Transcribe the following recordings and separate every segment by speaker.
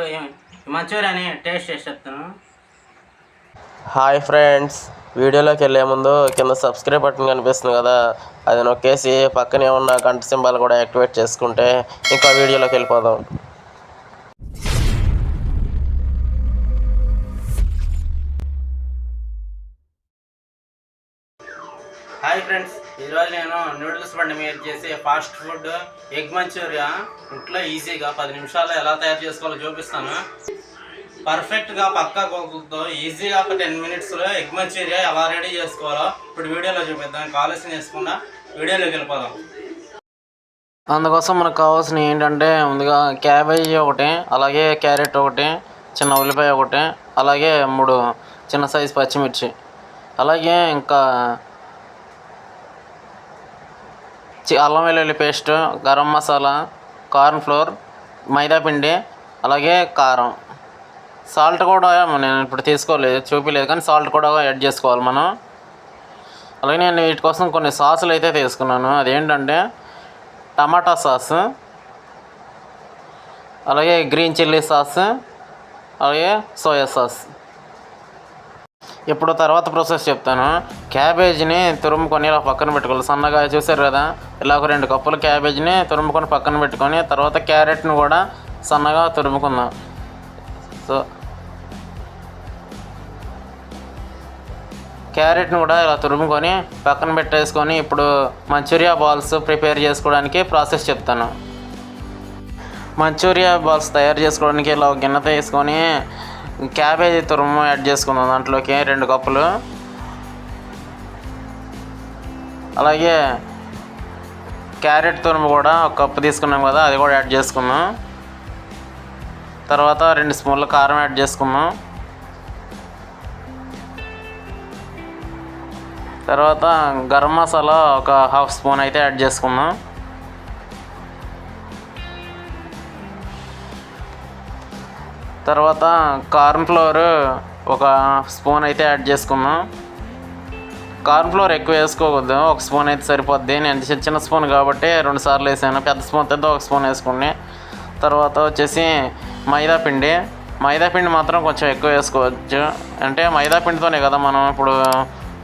Speaker 1: ఇప్పుడు మంచూరియాని టేస్ట్ చేసి చెప్తాను.
Speaker 2: హాయ్ ఫ్రెండ్స్ వీడియోలోకి వెళ్ళే ముందు కింద సబ్స్క్రైబ్ బటన్ కనిపిస్తుంది కదా అది నొక్కేసి పక్కనే ఉన్న గంట సింబల్ కూడా యాక్టివేట్ చేసుకుంటే ఇంకా వీడియోలోకి వెళ్ళిపోదాం.
Speaker 1: హాయ్ ఫ్రెండ్స్ ఈరోజు నేను నూడిల్స్ బండి మీద చేసే ఫాస్ట్ ఫుడ్ ఎగ్ మంచూరియా ఇంట్లో ఈజీగా పది నిమిషాల్లో ఎలా తయారు చేసుకోవాలో చూపిస్తాను. పర్ఫెక్ట్గా పక్కా గోకులతో ఈజీగా ఒక టెన్ మినిట్స్లో ఎగ్ మంచూరియా ఎలా రెడీ చేసుకోవాలో ఇప్పుడు వీడియోలో చూపిద్దాం. కాలుష్యం చేసుకుండా వీడియోలోకి వెళ్ళిపోదాం.
Speaker 3: అందుకోసం మనకు కావాల్సినవి ఏంటంటే ముందుగా క్యాబేజీ ఒకటి అలాగే క్యారెట్ ఒకటి చిన్న ఉల్లిపాయ ఒకటి అలాగే మూడు చిన్న సైజు పచ్చిమిర్చి. అలాగే ఇంకా అల్లం వెల్లుల్లి paste garam masala corn flour maida పిండి అలాగే కారం. సాల్ట్ కూడా నేను ఇప్పుడు తీసుకోలేదు చూపించలేదు కానీ సాల్ట్ కూడా యాడ్ చేసుకోవాలి మనం. అలాగే నేను వీటి కోసం కొన్ని సాసులు అయితే తీసుకున్నాను. అదేంటంటే టమాటా సాస్ అలాగే గ్రీన్ చిల్లీ సాస్ అలాగే సోయా సాస్. ఇప్పుడు తర్వాత ప్రాసెస్ చెప్తాను. క్యాబేజీని తురుముకొని ఇలా పక్కన పెట్టుకోవాలి. సన్నగా చూసారు కదా? ఇలా ఒక రెండు కప్పులు క్యాబేజీని తురుముకొని పక్కన పెట్టుకొని తర్వాత క్యారెట్ని కూడా సన్నగా తురుముకుందాం. సో క్యారెట్ని కూడా ఇలా తురుముకొని పక్కన పెట్టేసుకొని ఇప్పుడు మంచూరియా బాల్స్ ప్రిపేర్ చేసుకోవడానికి ప్రాసెస్ చెప్తాను. మంచూరియా బాల్స్ తయారు చేసుకోవడానికి ఇలా ఒక గిన్నె తీసుకొని క్యాబేజీ తురుము యాడ్ చేసుకున్నాం దాంట్లోకి రెండు కప్పులు. అలాగే క్యారెట్ తురుము కూడా ఒక కప్పు తీసుకున్నాం కదా అది కూడా యాడ్ చేసుకున్నాం. తర్వాత రెండు స్పూన్ల కారం యాడ్ చేసుకున్నాం. తర్వాత గరం మసాలా ఒక హాఫ్ స్పూన్ అయితే యాడ్ చేసుకుందాం తర్వాత కార్న్ ఫ్లోర్ ఒక స్పూన్ అయితే యాడ్ చేసుకున్నాం కార్న్ ఫ్లోర్ ఎక్కువ వేసుకోవద్దు ఒక స్పూన్ అయితే సరిపోద్ది. నేను చిన్న చిన్న స్పూన్ కాబట్టి రెండు సార్లు వేసాను. పెద్ద స్పూన్ అయితే ఒక స్పూన్ వేసుకుని తర్వాత వచ్చేసి మైదా పిండి. మైదా పిండి మాత్రం కొంచెం ఎక్కువ వేసుకోవచ్చు. అంటే మైదా పిండితోనే కదా మనం ఇప్పుడు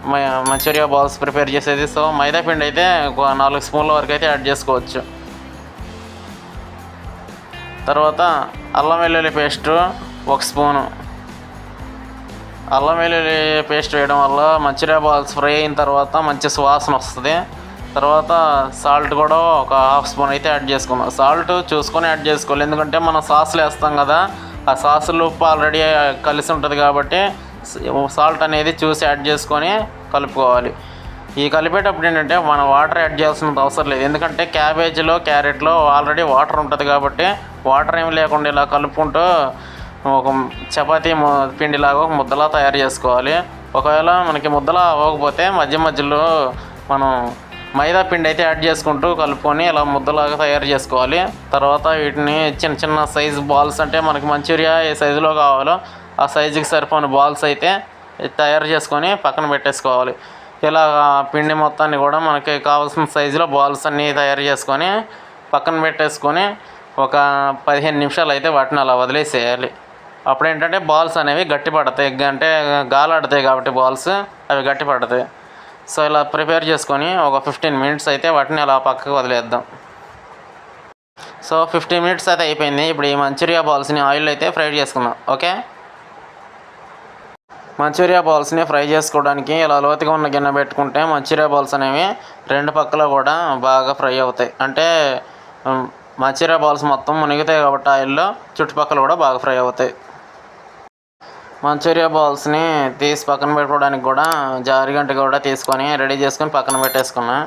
Speaker 3: మ- మంచూరియా బాల్స్ ప్రిపేర్ చేసేది. సో మైదా పిండి అయితే ఒక నాలుగు స్పూన్ల వరకు అయితే యాడ్ చేసుకోవచ్చు. తర్వాత అల్లం వెల్లుల్లి పేస్టు ఒక స్పూను. అల్లం వెల్లుల్లి పేస్ట్ వేయడం వల్ల మంచిర్యా బాల్స్ ఫ్రై అయిన తర్వాత మంచి సువాసన వస్తుంది. తర్వాత సాల్ట్ కూడా ఒక హాఫ్ స్పూన్ అయితే యాడ్ చేసుకున్నాం సాల్ట్ చూసుకొని యాడ్ చేసుకోవాలి. ఎందుకంటే మనం సాసులు వేస్తాం కదా ఆ సాసులు ఉప్పు ఆల్రెడీ కలిసి ఉంటుంది కాబట్టి సాల్ట్ అనేది చూసి యాడ్ చేసుకొని కలుపుకోవాలి. ఈ కలిపేటప్పుడు ఏంటంటే మనం వాటర్ యాడ్ చేయాల్సిన అవసరం లేదు. ఎందుకంటే క్యాబేజీలో క్యారెట్లో ఆల్రెడీ వాటర్ ఉంటుంది కాబట్టి వాటర్ ఏమి లేకుండా ఇలా కలుపుకుంటూ ఒక చపాతీ పిండిలాగా ఒక ముద్దలా తయారు చేసుకోవాలి. ఒకవేళ మనకి ముద్దలా అవ్వకపోతే మధ్య మధ్యలో మనం మైదా పిండి అయితే యాడ్ చేసుకుంటూ కలుపుకొని ఇలా ముద్దలాగా తయారు చేసుకోవాలి. తర్వాత వీటిని చిన్న చిన్న సైజు బాల్స్ అంటే మనకి మంచూరియా ఏ సైజులో కావాలో ఆ సైజుకి సరిపోని బాల్స్ అయితే తయారు చేసుకొని పక్కన పెట్టేసుకోవాలి. ఇలా పిండి మొత్తాన్ని కూడా మనకి కావాల్సిన సైజులో బాల్స్ అన్నీ తయారు చేసుకొని పక్కన పెట్టేసుకొని ఒక పదిహేను నిమిషాలు అయితే వాటిని అలా వదిలేసేయాలి. అప్పుడు ఏంటంటే బాల్స్ అనేవి గట్టి పడతాయి. అంటే గాలాడతాయి కాబట్టి బాల్స్ అవి గట్టి పడతాయి. సో ఇలా ప్రిపేర్ చేసుకొని ఒక ఫిఫ్టీన్ మినిట్స్ అయితే వాటిని అలా పక్కకు వదిలేద్దాం. సో ఫిఫ్టీన్ మినిట్స్ అయితే అయిపోయింది. ఇప్పుడు ఈ మంచూరియా బాల్స్ని ఆయిల్ అయితే ఫ్రై చేసుకుందాం. ఓకే? మంచూరియా బాల్స్ని ఫ్రై చేసుకోవడానికి ఇలా లోతుగా ఉన్న గిన్నె పెట్టుకుంటే మంచూరియా బాల్స్ అనేవి రెండు పక్కల కూడా బాగా ఫ్రై అవుతాయి. అంటే మంచూరియా బాల్స్ మొత్తం మునిగుతాయి కాబట్టి ఆయిల్లో చుట్టుపక్కల కూడా బాగా ఫ్రై అవుతాయి. మంచూరియా బాల్స్ని తీసి పక్కన పెట్టుకోవడానికి కూడా జారిగంట కూడా తీసుకొని రెడీ చేసుకొని పక్కన పెట్టేసుకున్నాను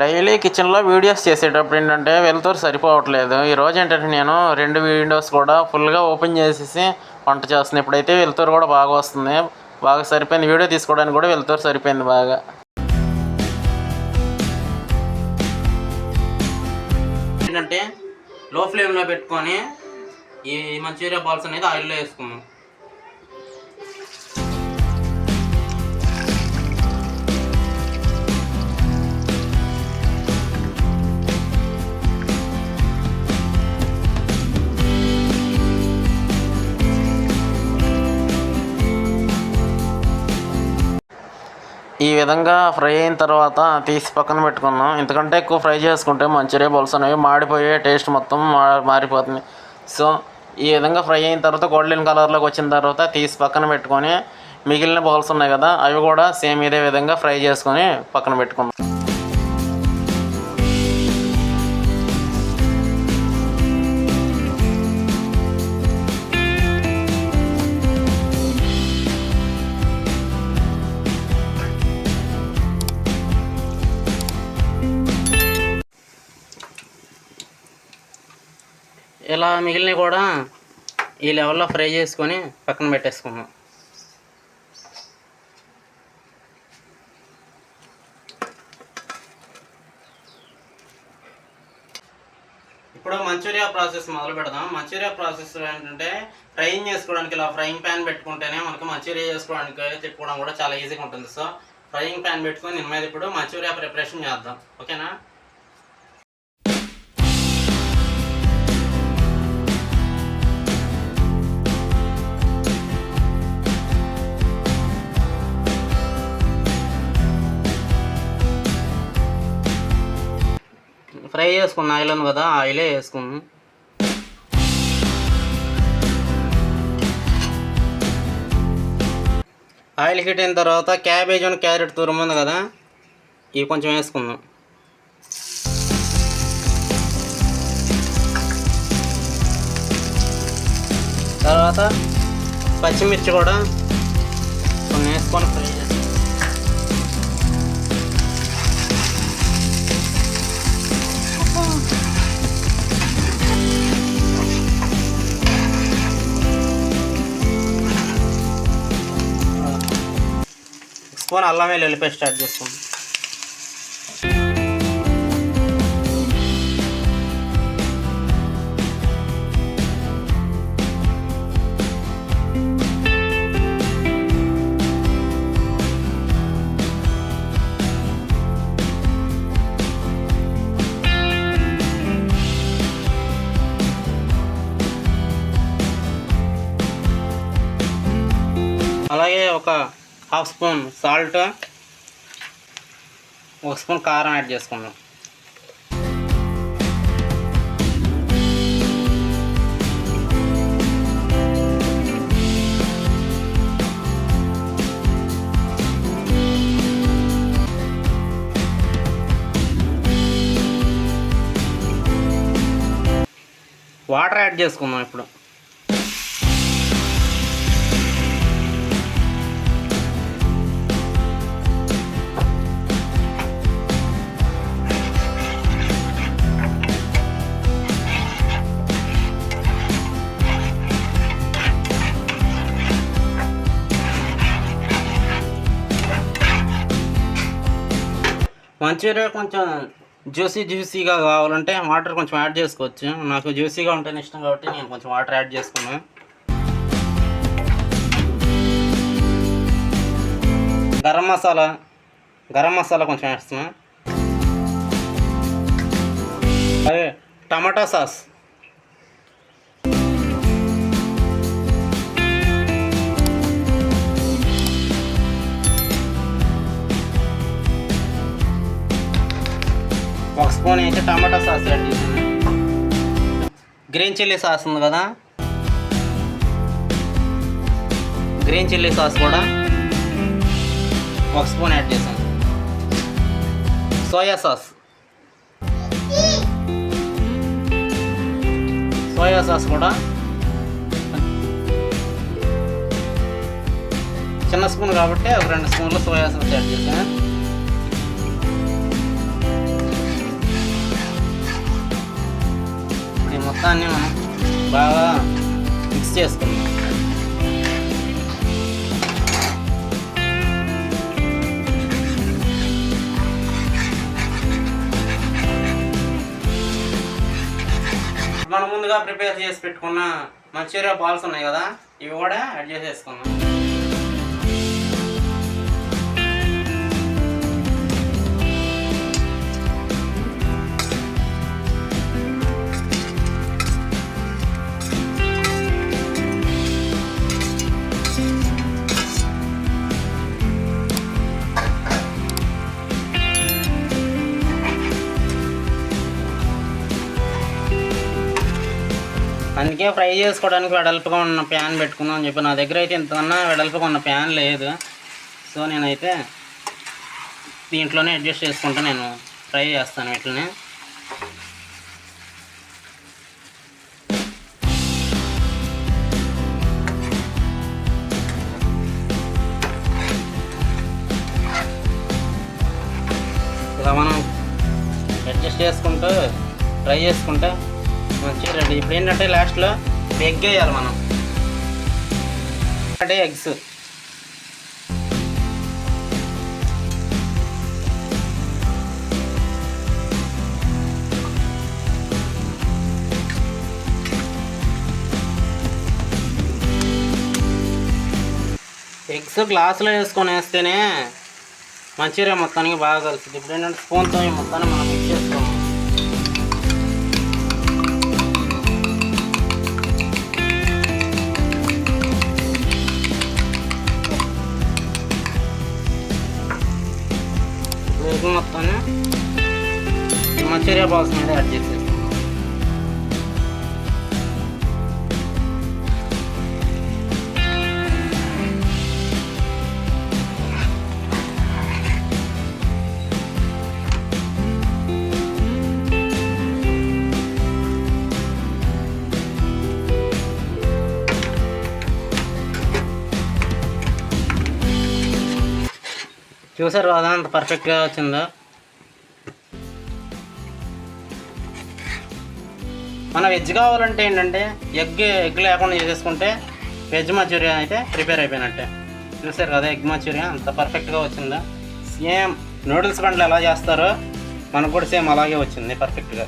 Speaker 3: డైలీ కిచెన్లో వీడియోస్ చేసేటప్పుడు ఏంటంటే వెళ్తూరు సరిపోవట్లేదు. ఈరోజు ఏంటంటే నేను రెండు వీడియోస్ కూడా ఫుల్గా ఓపెన్ చేసేసి వంట చేస్తున్నాను ఇప్పుడైతే వెళ్తూరు కూడా బాగా వస్తుంది. బాగా సరిపోయింది. వీడియో తీసుకోవడానికి కూడా వెళ్తూరు సరిపోయింది బాగా.
Speaker 1: ఏంటంటే లో ఫ్లేమ్లో పెట్టుకొని ఈ మంచూరియా బాల్స్ అనేది ఆయిల్లో వేసుకున్నాం
Speaker 4: ఈ విధంగా ఫ్రై అయిన తర్వాత తీసి పక్కన పెట్టుకున్నాం. ఎందుకంటే ఎక్కువ ఫ్రై చేసుకుంటే మంచూరియా బౌల్స్ అనేవి మాడిపోయే టేస్ట్ మొత్తం మా మారిపోతుంది. సో ఈ విధంగా ఫ్రై అయిన తర్వాత గోల్డెన్ కలర్లోకి వచ్చిన తర్వాత తీసి పక్కన పెట్టుకొని మిగిలిన బౌల్స్ ఉన్నాయి కదా అవి కూడా సేమ్ ఇదే విధంగా ఫ్రై చేసుకొని పక్కన పెట్టుకున్నాం
Speaker 3: ఇలా మిగిలినవి కూడా ఈ లెవెల్లో ఫ్రై చేసుకొని పక్కన పెట్టేసుకున్నాం ఇప్పుడు మంచూరియా ప్రాసెస్ మొదలు పెడదాం. మంచూరియా ప్రాసెస్ ఏంటంటే ఫ్రైయింగ్ చేసుకోవడానికి ఇలా ఫ్రైయింగ్ ప్యాన్ పెట్టుకుంటేనే మనకి మంచూరియా చేసుకోవడానికి తిప్పుకోవడం కూడా చాలా ఈజీగా ఉంటుంది. సో ఫ్రైయింగ్ ప్యాన్ పెట్టుకొని దీని మీద ఇప్పుడు మంచూరియా ప్రిపరేషన్ చేద్దాం. ఓకేనా ఫ్రై చేసుకున్న ఆయిల్ ఉంది కదా ఆయిలే వేసుకున్నాం ఆయిల్ హీట్ అయిన తర్వాత క్యాబేజ్ అని క్యారెట్ దూరం ఉంది కదా ఇవి కొంచెం వేసుకుందాం. తర్వాత పచ్చిమిర్చి కూడా కొన్ని వేసుకొని ఫ్రై స్పూన్ అల్లం వెల్లుల్లి పేస్ట్ స్టార్ట్ చేసుకోండి అలాగే ఒక హాఫ్ స్పూన్ సాల్ట్ ఒక స్పూన్ కారం యాడ్ చేసుకుందాం. వాటర్ యాడ్ చేసుకుందాం ఇప్పుడు. మంచూరియా కొంచెం జ్యూసీ జ్యూసీగా కావాలంటే వాటర్ కొంచెం యాడ్ చేసుకోవచ్చు. నాకు జ్యూసీగా ఉంటేనే ఇష్టం కాబట్టి నేను కొంచెం వాటర్ యాడ్ చేసుకున్నాను గరం మసాలా గరం మసాలా కొంచెం వేస్తున్నా. అదే టమాటా సాస్. ఒక స్పూన్ అయితే tomato sauce add green chilli sauce ఉంది కదా? గ్రీన్ చిల్లీ సాస్ కూడా ఒక స్పూన్ యాడ్ చేశాను. Soya sauce. సోయా సాస్ కూడా చిన్న స్పూన్ కాబట్టి ఒక రెండు స్పూన్లు సోయా సాస్ యాడ్ చేశాను. మొత్తాన్ని మనం బాగా మిక్స్ చేసుకుందాం. మనం ముందుగా ప్రిపేర్ చేసి పెట్టుకున్న మంచూరియా బాల్స్ ఉన్నాయి కదా ఇవి కూడా యాడ్ చేసేసుకుందాం. అందుకే ఫ్రై చేసుకోవడానికి వెడల్పుగా ఉన్న ప్యాన్ పెట్టుకుందాం అని చెప్పి నా దగ్గర అయితే ఇంతకన్నా వెడల్పుగా ఉన్న ప్యాన్ లేదు. సో నేనైతే దీంట్లోనే అడ్జస్ట్ చేసుకుంటా నేను ఫ్రై చేస్తాను వీటిని. ఇలా మనం అడ్జస్ట్ చేసుకుంటూ ఫ్రై చేసుకుంటే మంచిగా ఇప్పుడు ఏంటంటే లాస్ట్లో ఎగ్ వేయాలి మనం. అంటే ఎగ్స్. ఎగ్స్ గ్లాసులో వేసుకొని వేస్తేనే మంచిగా మొత్తానికి బాగా కలుస్తుంది. ఇప్పుడు ఏంటంటే స్పూన్తో మొత్తాన్ని మనం మిక్స్ చేసుకోము ఎగ్ మొత్తాన్ని మంచిగా బాల్స్ మీద చూసారు కదా అంత పర్ఫెక్ట్గా వచ్చిందో. మన వెజ్ కావాలంటే ఏంటంటే ఎగ్ ఎగ్ లేకుండా చేసేసుకుంటే వెజ్ మంచూరియా అయితే ప్రిపేర్ అయిపోయినట్టే. చూసారు కదా ఎగ్ మంచూరియా అంత పర్ఫెక్ట్గా వచ్చిందా? సేమ్ నూడిల్స్ బండ్లు ఎలా చేస్తారో మనకు కూడా సేమ్ అలాగే వచ్చింది పర్ఫెక్ట్గా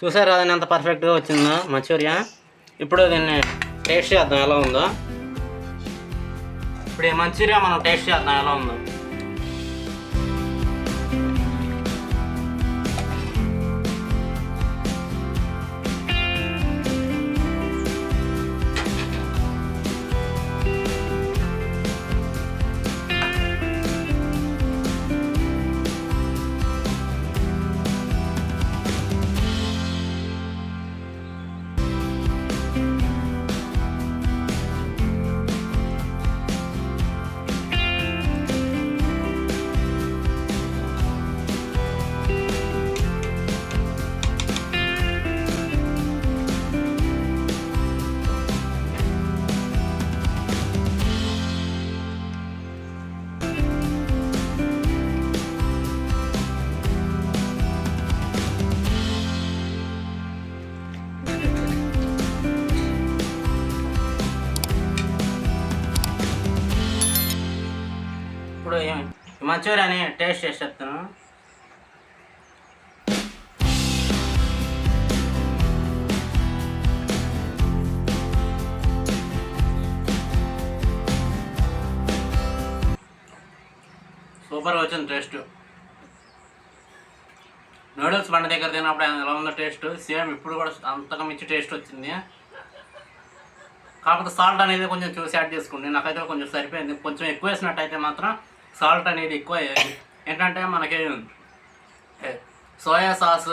Speaker 3: చూసారు అదని ఎంత పర్ఫెక్ట్గా వచ్చిందో మంచూరియా. ఇప్పుడు దీన్ని టేస్ట్ చేద్దాం ఎలా ఉందో. ఇప్పుడు ఈ మంచూరియా మనం టేస్ట్ చేద్దాం ఎలా ఉందో. మంచూరియాని టేస్ట్ చేసి చెప్తాను సూపర్గా వచ్చింది టేస్ట్. నూడిల్స్ బండి దగ్గర తిన్నప్పుడు ఎలా ఉందో టేస్ట్? సేమ్ ఇప్పుడు కూడా అంతగా మించి టేస్ట్ వచ్చింది. కాకపోతే సాల్ట్ అనేది కొంచెం చూసి యాడ్ చేసుకోండి. నాకైతే కొంచెం సరిపోయింది. కొంచెం ఎక్కువ వేసినట్టయితే మాత్రం సాల్ట్ అనేది ఎక్కువ ఏంటంటే మనకి సోయా సాస్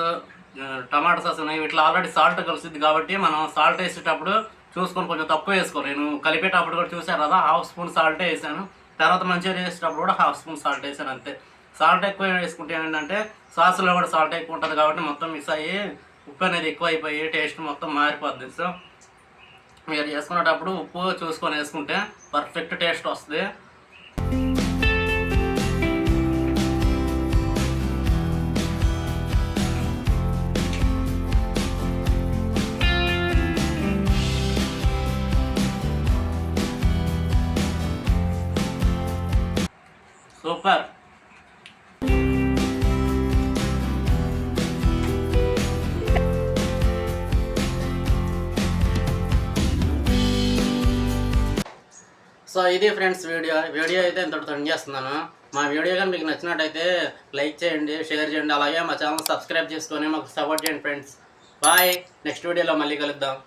Speaker 3: టమాటో సాస్ ఉన్నాయి. వీటిలో ఆల్రెడీ సాల్ట్ కలుస్తుంది కాబట్టి మనం సాల్ట్ వేసేటప్పుడు చూసుకొని కొంచెం తక్కువ వేసుకో నేను కలిపేటప్పుడు కూడా చూసాను కదా హాఫ్ స్పూన్ సాల్టే వేసాను. తర్వాత మంచిగా వేసేటప్పుడు కూడా హాఫ్ స్పూన్ సాల్ట్ వేసాను అంతే. సాల్ట్ ఎక్కువ వేసుకుంటే ఏంటంటే సాస్లో కూడా సాల్ట్ ఎక్కువ ఉంటుంది కాబట్టి మొత్తం మిక్స్ అయ్యి ఉప్పు అనేది ఎక్కువ అయిపోయి టేస్ట్ మొత్తం మారిపోద్ది. సో మీరు చేసుకునేటప్పుడు ఉప్పు చూసుకొని వేసుకుంటే పర్ఫెక్ట్ టేస్ట్ వస్తుంది. సూపర్. సో ఇది ఫ్రెండ్స్ వీడియో. వీడియో అయితే ఇంతటితో ఎండ్ చేస్తున్నాను. మా వీడియో కానీ మీకు నచ్చినట్టయితే లైక్ చేయండి షేర్ చేయండి అలాగే మా ఛానల్ సబ్స్క్రైబ్ చేసుకొని మాకు సపోర్ట్ చేయండి ఫ్రెండ్స్. బాయ్. నెక్స్ట్ వీడియోలో మళ్ళీ కలుద్దాం.